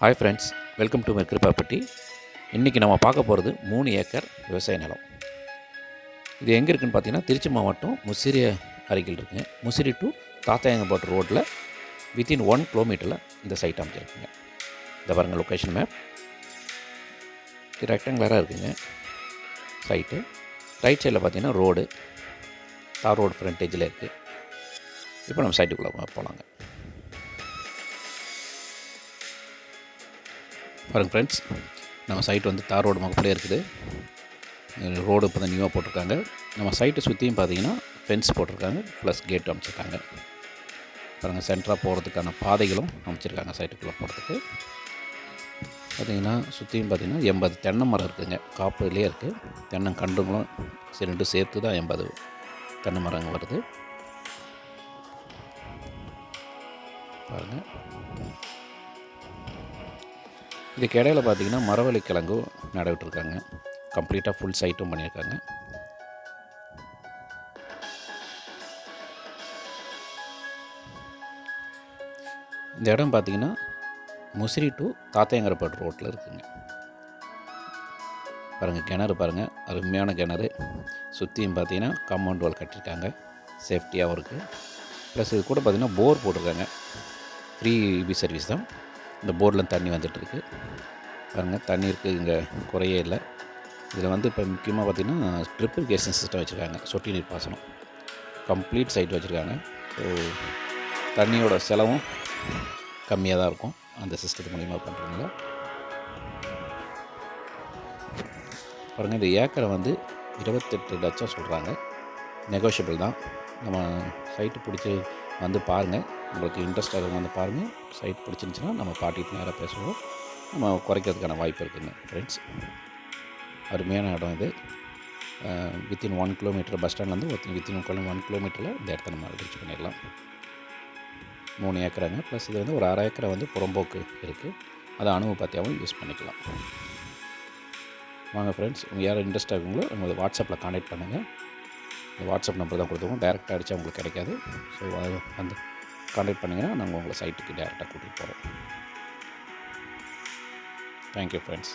Hi friends welcome to Mercury property இன்றைக்கி நம்ம பார்க்க போகிறது மூணு ஏக்கர் விவசாய நிலம். இது எங்கே இருக்குன்னு பார்த்தீங்கன்னா திருச்சி மாவட்டம் முசிறி அருகில் இருக்குங்க முசிறி டு தாத்தாயங்கப்பாட்டு ரோட்டில் வித்தின் ஒன் கிலோமீட்டரில் இந்த சைட் அமைச்சிருக்குங்க இந்த பாருங்கள் லொக்கேஷன் மேப் இது ரெக்டாங்குலராக இருக்குங்க. சைட்டு ரைட் சைடில் பார்த்தீங்கன்னா ரோடு தார் ரோடு ஃப்ரண்டேஜில் இருக்குது இப்போ நம்ம சைட்டுக்குள்ளே போகலாங்க பாருங்கள் ஃப்ரெண்ட்ஸ் நம்ம சைட் வந்து தார் ரோடு மகப்பிலே இருக்குது. ரோடு இப்போ தான் நியூவாக போட்டிருக்காங்க. நம்ம சைட்டை சுற்றியும் பார்த்தீங்கன்னா ஃபென்ஸ் போட்டிருக்காங்க. ப்ளஸ் கேட் அமைச்சிருக்காங்க. பாருங்கள் சென்டராக போகிறதுக்கான பாதைகளும் அமைச்சிருக்காங்க சைட்டுக்குள்ளே போகிறதுக்கு பார்த்தீங்கன்னா சுற்றியும் பார்த்தீங்கன்னா எண்பது தென்னை மரம் இருக்குதுங்க காப்புலேயே இருக்குது தென்னங்கன்றுங்களும் சரி ரெண்டும் சேர்த்து தான் எண்பது தென்னை மரங்கள் வருது. பாருங்கள் இதுக்கு இடையில பார்த்தீங்கன்னா மரவள்ளி கிழங்கும் நடவிட்டுருக்காங்க கம்ப்ளீட்டாக ஃபுல் சைட்டும் பண்ணியிருக்காங்க. இந்த இடம் பார்த்தீங்கன்னா முசிறி டு தாத்தையங்கரப்பட்டு ரோட்டில் இருக்குங்க. பாருங்கள் கிணறு பாருங்கள் அருமையான கிணறு. சுற்றியும் பார்த்தீங்கன்னா காம்பவுண்ட் வால் கட்டியிருக்காங்க. சேஃப்டியாகவும் இருக்குது ப்ளஸ் இது கூட பார்த்திங்கன்னா போர் போட்டிருக்காங்க. ஃப்ரீ இபி சர்வீஸ் தான். இந்த போர்டில் தண்ணி வந்துட்டுருக்கு. பாருங்கள் தண்ணீருக்கு இங்கே குறையே இல்லை. இதில் வந்து இப்போ முக்கியமாக பார்த்திங்கன்னா ட்ரிப் இரிகேஷன் சிஸ்டம் வச்சுருக்காங்க சொட்டு நீர் பாசனம். கம்ப்ளீட் சைட் வச்சுருக்காங்க. ஸோ தண்ணியோட செலவும் கம்மியாக தான் இருக்கும். அந்த சிஸ்டத்து மூலிமா பண்ணுறதுனால பாருங்கள் இந்த ஏக்கரை வந்து இருபத்தெட்டு லட்சம் சொல்கிறாங்க நெகோஷியபிள் தான். நம்ம சைட்டு பிடிச்சி வந்து பாருங்கள் உங்களுக்கு இன்ட்ரெஸ்ட் ஆகும் வந்து பாருங்கள் சைட் பிடிச்சிருந்துச்சின்னா நம்ம பாட்டிட்டு நேராக பேசுவோம். நம்ம குறைக்கிறதுக்கான வாய்ப்பு இருக்குதுங்க ஃப்ரெண்ட்ஸ் அருமையான இடம் இது. வித்தின் ஒன் கிலோமீட்டர் பஸ் ஸ்டாண்ட்லேருந்து வித்தின் ஒன் ஒன் கிலோமீட்டரில் இந்த இடத்த நம்ம ரீச் பண்ணிடலாம். மூணு ஏக்கராங்க. ப்ளஸ் இது வந்து ஒரு அரை ஏக்கரை வந்து புறம்போக்கு இருக்குது அதை அணுவு பார்த்தியாவும் யூஸ் பண்ணிக்கலாம். வாங்க ஃப்ரெண்ட்ஸ் உங்கள் யாரும் இன்ட்ரெஸ்ட் ஆகுங்களோ உங்களை வாட்ஸ்அப்பில் காண்டாக்ட் பண்ணுங்கள் இந்த வாட்ஸ்அப் நம்பர் தான் கொடுத்துருவோம். டேரெக்டாக அடித்தா உங்களுக்கு கிடைக்காது. ஸோ அது வந்து காண்டாக்ட் பண்ணிங்கன்னா நாங்கள் உங்களை சைட்டுக்கு டேரெக்டாக கூட்டிகிட்டு போகிறோம் தேங்க்யூ ஃப்ரெண்ட்ஸ்